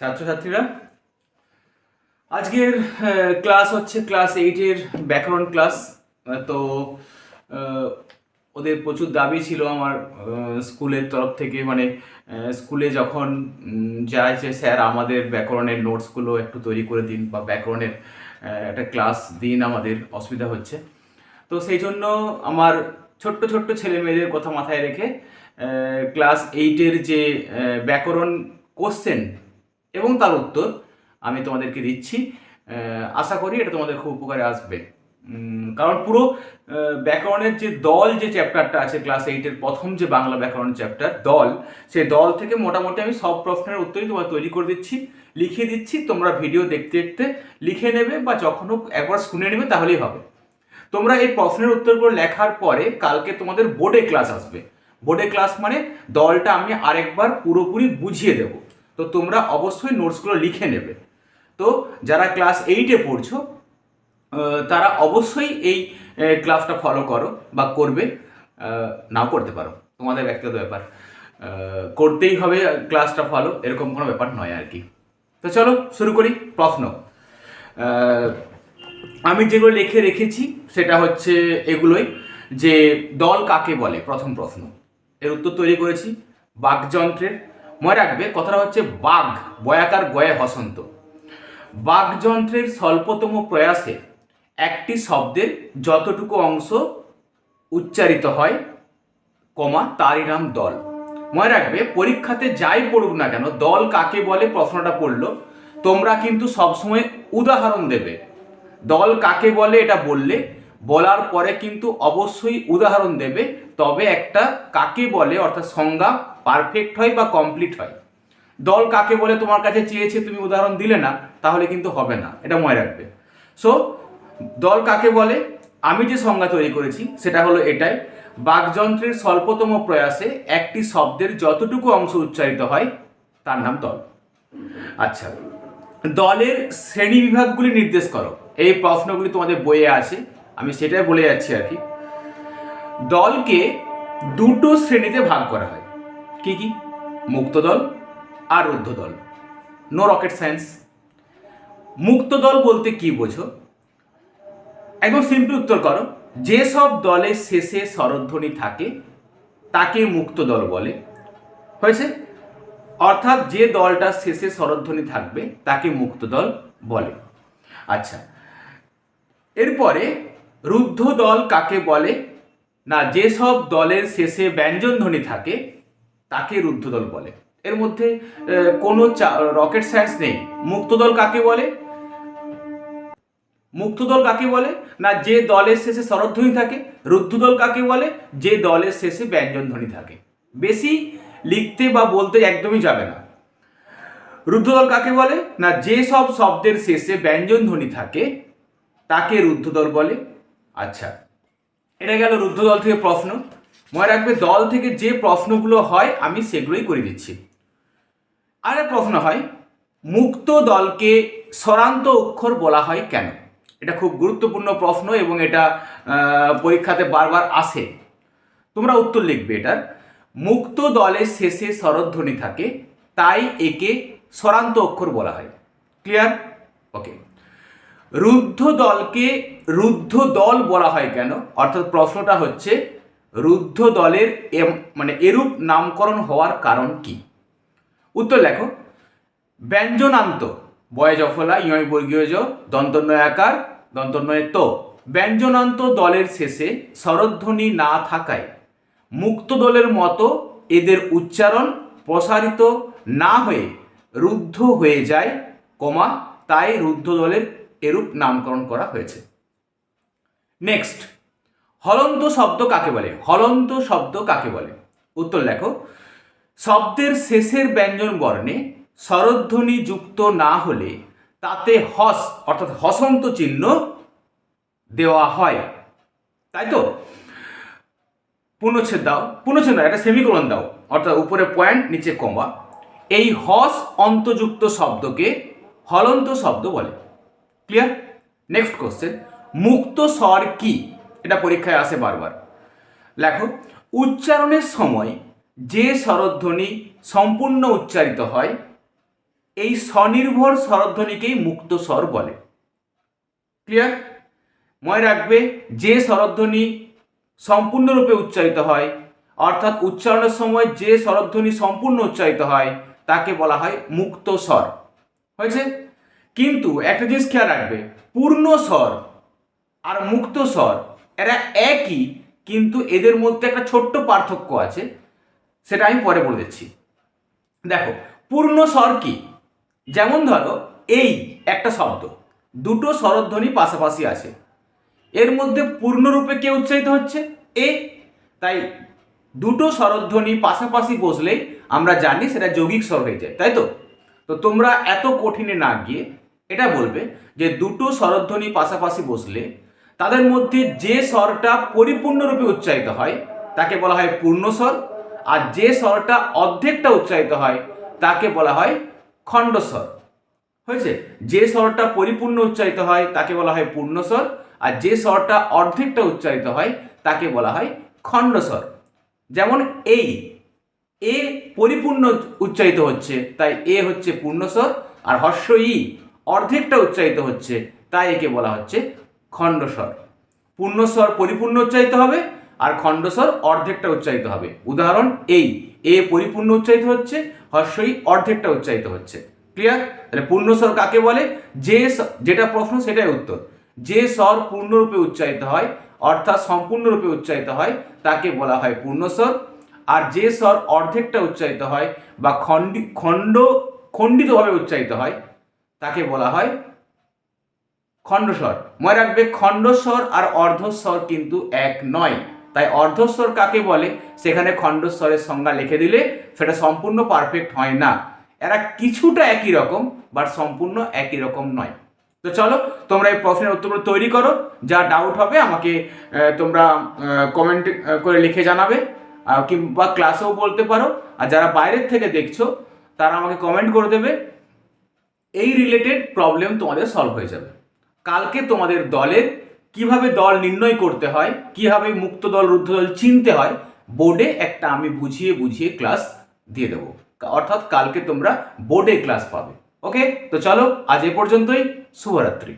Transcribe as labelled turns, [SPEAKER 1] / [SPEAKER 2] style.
[SPEAKER 1] ছাত্রছাত্রীরা, আজকের ক্লাস হচ্ছে ক্লাস এইটের ব্যাকরণ ক্লাস তো ওদের প্রচুর দাবি ছিল আমার স্কুলের তরফ থেকে। মানে স্কুলে যখন যায় যে স্যার আমাদের ব্যাকরণের নোটসগুলো একটু তৈরি করে দিন বা ব্যাকরণের একটা ক্লাস দিন আমাদের, অসুবিধা হচ্ছে। তো সেই জন্য আমার ছোট্ট ছোট্ট ছেলে মেয়েদের কথা মাথায় রেখে ক্লাস এইটের যে ব্যাকরণ কোশ্চেন এবং তার উত্তর আমি তোমাদেরকে দিচ্ছি। আশা করি এটা তোমাদের খুব উপকারে আসবে। কারণ পুরো ব্যাকরণের যে দল যে চ্যাপ্টারটা আছে ক্লাস এইটের প্রথম যে বাংলা ব্যাকরণ চ্যাপ্টার দল, সেই দল থেকে মোটামুটি আমি সব প্রশ্নের উত্তরই তোমার তৈরি করে দিচ্ছি লিখে দিচ্ছি, তোমরা ভিডিও দেখতে দেখতে লিখে নেবে বা যখন হোক একবার শুনে নেবে তাহলেই হবে। তোমরা এই প্রশ্নের উত্তরগুলো লেখার পরে কালকে তোমাদের বোর্ডে ক্লাস আসবে। বোর্ডে ক্লাস মানে দলটা আমি আরেকবার পুরোপুরি বুঝিয়ে দেব। তো তোমরা অবশ্যই নোটসগুলো লিখে নেবে। তো যারা ক্লাস এইটে পড়ছো তারা অবশ্যই এই ক্লাসটা ফলো করো বা করবে। নাও করতে পারো, তোমাদের ব্যক্তিগত ব্যাপার। করতেই হবে ক্লাসটা ফলো এরকম কোনো ব্যাপার নয় আর কি। তো চলো শুরু করি, প্রশ্ন। আমি যেগুলো লিখে রেখেছি, সেটা হচ্ছে এগুলোই। যে দল কাকে বলে? প্রথম প্রশ্ন। এর উত্তর তৈরি করেছি, বাকযন্ত্রের মনে রাখবে, কথাটা হচ্ছে বাঘ, বয়াকার গয়ে হসন্ত বাকযন্ত্রের স্বল্পতম প্রয়াসে একটি শব্দের যতটুকু অংশ উচ্চারিত হয়, কমা তারই নাম দল। মনে রাখবে, পরীক্ষাতে যাই পড়ুক না কেন, দল কাকে বলে প্রশ্নটা পড়ল, তোমরা কিন্তু সবসময় উদাহরণ দেবে। দল কাকে বলে এটা বললে, বলার পরে কিন্তু অবশ্যই উদাহরণ দেবে, তবে একটা কাকে বলে, অর্থাৎ সংজ্ঞা পারফেক্ট হয় বা কমপ্লিট হয়। দল কাকে বলে তোমার কাছে চেয়েছে তুমি উদাহরণ দিলে না, তাহলে কিন্তু হবে না, এটা মনে রাখবে। সো দল কাকে বলে? আমি যে সংজ্ঞা তৈরি করেছি, সেটা হলো এটাই। বাকযন্ত্রের স্বল্পতম প্রয়াসে একটি শব্দের যতটুকু অংশ উচ্চারিত হয়, তার নাম দল। আচ্ছা দলের শ্রেণি বিভাগগুলি নির্দেশ করো। এই প্রশ্নগুলি তোমাদের বইয়ে আছে, আমি সেটাই বলে যাচ্ছি আর কি। দলকে দুটো শ্রেণীতে ভাগ করা হয়। কি কি? মুক্ত দল আর রুদ্ধ দল নো রকেট সায়েন্স মুক্ত দল বলতে কি বোঝো? একদম সিম্পল উত্তর করো। যেসব দলের শেষে স্বরধ্বনি থাকে, তাকে মুক্ত দল বলে। হয়েছে? অর্থাৎ যে দলটা শেষে স্বরধ্বনি থাকবে, তাকে মুক্ত দল বলে। আচ্ছা। এরপরে রুদ্ধ দল কাকে বলে? না যেসব দলের শেষে ব্যঞ্জন ধ্বনি থাকে তাকে রুদ্ধ দল বলে। এর মধ্যে কোনো রকেট সায়েন্স নেই। মুক্ত দল কাকে বলে? মুক্ত দল কাকে বলে? না, যে দলের শেষে স্বরধ্বনি থাকে রুদ্ধ দল কাকে বলে? যে দলের শেষে ব্যঞ্জন ধ্বনি থাকে। বেশি লিখতে বা বলতে একদমই যাবে না। রুদ্ধ দল কাকে বলে? না, যে সব শব্দের শেষে ব্যঞ্জন ধ্বনি থাকে, তাকে রুদ্ধ দল বলে। আচ্ছা এটা গেল রুদ্ধ দল থেকে প্রশ্ন। মনে রাখবে, দল থেকে যে প্রশ্নগুলো হয়, আমি সেগুলোই করে দিচ্ছি। আর প্রশ্ন হয়, মুক্ত দলকে স্বরান্ত অক্ষর বলা হয় কেন? এটা খুব গুরুত্বপূর্ণ প্রশ্ন এবং এটা পরীক্ষাতে বারবার আসে। তোমরা উত্তর লিখবে এটার, মুক্ত দলের শেষে স্বরধ্বনি থাকে, তাই একে স্বরান্ত অক্ষর বলা হয়। ক্লিয়ার ওকে রুদ্ধ দলকে রুদ্ধ দল বলা হয় কেন? অর্থাৎ প্রশ্নটা হচ্ছে রুদ্ধ দলের মানে এরূপ নামকরণ হওয়ার কারণ কি? উত্তর লেখো। ব্যঞ্জনান্ত বয় জফলা ইয় বর্গীয় জ দন্তন্বয়াকার দন্তন্বয় তো ব্যঞ্জনান্ত দলের শেষে স্বরধ্বনি না থাকায় মুক্ত দলের মতো এদের উচ্চারণ প্রসারিত না হয়ে রুদ্ধ হয়ে যায়, কমা, তাই রুদ্ধ দলের এরূপ নামকরণ করা হয়েছে। নেক্সট। হলন্ত শব্দ কাকে বলে? হলন্ত শব্দ কাকে বলে? উত্তর লেখো। শব্দের শেষের ব্যঞ্জন বর্ণে স্বরধ্বনি যুক্ত না হলে তাতে হস, অর্থাৎ হসন্ত চিহ্ন দেওয়া হয়। তাই তো? পূর্ণচ্ছেদ দাও। পূর্ণচ্ছেদ দাও, একটা সেমিকোলন দাও, অর্থাৎ উপরে পয়েন্ট নিচে কমা এই হস অন্তযুক্ত শব্দকে হলন্ত শব্দ বলে। ক্লিয়ার নেক্সট কোশ্চেন মুক্ত স্বর কি? পরীক্ষায় আসে বারবার। লেখো, উচ্চারণের সময় যে স্বরধ্বনি সম্পূর্ণ উচ্চারিত হয়, এই স্বনির্ভর স্বরধ্বনিকেই মুক্ত স্বর বলে। ক্লিয়ার? মনে রাখবে, যে স্বরধ্বনি সম্পূর্ণরূপে উচ্চারিত হয়, অর্থাৎ উচ্চারণের সময় যে স্বরধ্বনি সম্পূর্ণ উচ্চারিত হয়, তাকে বলা হয় মুক্ত স্বর। হয়েছে? কিন্তু একটা জিনিস খেয়াল রাখবে, পূর্ণ স্বর আর মুক্ত স্বর এরা একই, কিন্তু এদের মধ্যে একটা ছোট্ট পার্থক্য আছে, সেটা আমি পরে বলে দিচ্ছি। দেখো, পূর্ণ স্বর কি? যেমন ধরো, এই একটা শব্দ, দুটো স্বরধ্বনি পাশাপাশি আছে। এর মধ্যে পূর্ণরূপে কে উচ্চারিত হচ্ছে? এ। তাই দুটো স্বরধ্বনি পাশাপাশি বসলেই আমরা জানি সেটা যৌগিক স্বর হয়ে যায়, তাই তো? তো তোমরা এত কঠিনে না গিয়ে এটা বলবে যে দুটো স্বরধ্বনি পাশাপাশি বসলে তাদের মধ্যে যে স্বরটা পরিপূর্ণরূপে উচ্চারিত হয়, তাকে বলা হয় পূর্ণ স্বর, আর যে স্বরটা অর্ধেকটা উচ্চারিত হয়, তাকে বলা হয় খণ্ডস্বর হয়েছে? যে স্বরটা পরিপূর্ণ উচ্চারিত হয়, তাকে বলা হয় পূর্ণস্বর আর যে স্বরটা অর্ধেকটা উচ্চারিত হয়, তাকে বলা হয় খণ্ডস্বর যেমন এই এ পরিপূর্ণ উচ্চারিত হচ্ছে, তাই এ হচ্ছে পূর্ণস্বর আর হর্ষ ই অর্ধেকটা উচ্চারিত হচ্ছে, তাই একে বলা হচ্ছে খণ্ডস্বর। পূর্ণস্বর পরিপূর্ণ উচ্চারিত হবে আর খণ্ডস্বর অর্ধেকটা উচ্চারিত হবে। উদাহরণ এই এ পরিপূর্ণ উচ্চারিত হচ্ছে, হর্ষই অর্ধেকটা উচ্চারিত হচ্ছে। ক্লিয়ার তাহলে পূর্ণস্বর কাকে বলে? যে যেটা প্রশ্ন সেটাই উত্তর। যে স্বর পূর্ণরূপে উচ্চারিত হয়, অর্থাৎ সম্পূর্ণরূপে উচ্চারিত হয়, তাকে বলা হয় পূর্ণস্বর। আর যে স্বর অর্ধেকটা উচ্চারিত হয় বা খণ্ডি, খণ্ড, খণ্ডিতভাবে উচ্চারিত হয়, তাকে বলা হয় খণ্ডস্বর। মনে রাখবে, খণ্ডস্বর আর অর্ধস্বর কিন্তু এক নয়। তাই অর্ধস্বর কাকে বলে? সেখানে খণ্ডস্বরের সংজ্ঞা লিখে দিলে সেটা সম্পূর্ণ পারফেক্ট হয় না। এরা কিছুটা একই রকম বাট সম্পূর্ণ একই রকম নয়। তো চলো, তোমরা এই প্রশ্নের উত্তরগুলো তৈরি করো। যা ডাউট হবে, আমাকে তোমরা কমেন্ট করে লিখে জানাবে। কিংবা ক্লাসেও বলতে পারো। আর যারা বাইরের থেকে দেখছ, তারা আমাকে কমেন্ট করে দেবে। এই রিলেটেড প্রবলেম তোমাদের সলভ হয়ে যাবে। কালকে তোমাদের দলের কীভাবে দল নির্ণয় করতে হয়, কীভাবে মুক্ত দল, রুদ্ধ দল চিনতে হয় বোর্ডে একটা আমি বুঝিয়ে বুঝিয়ে ক্লাস দিয়ে দেবো। অর্থাৎ কালকে তোমরা বোর্ডে ক্লাস পাবে। ওকে তো চলো, আজ এ পর্যন্তই, শুভরাত্রি।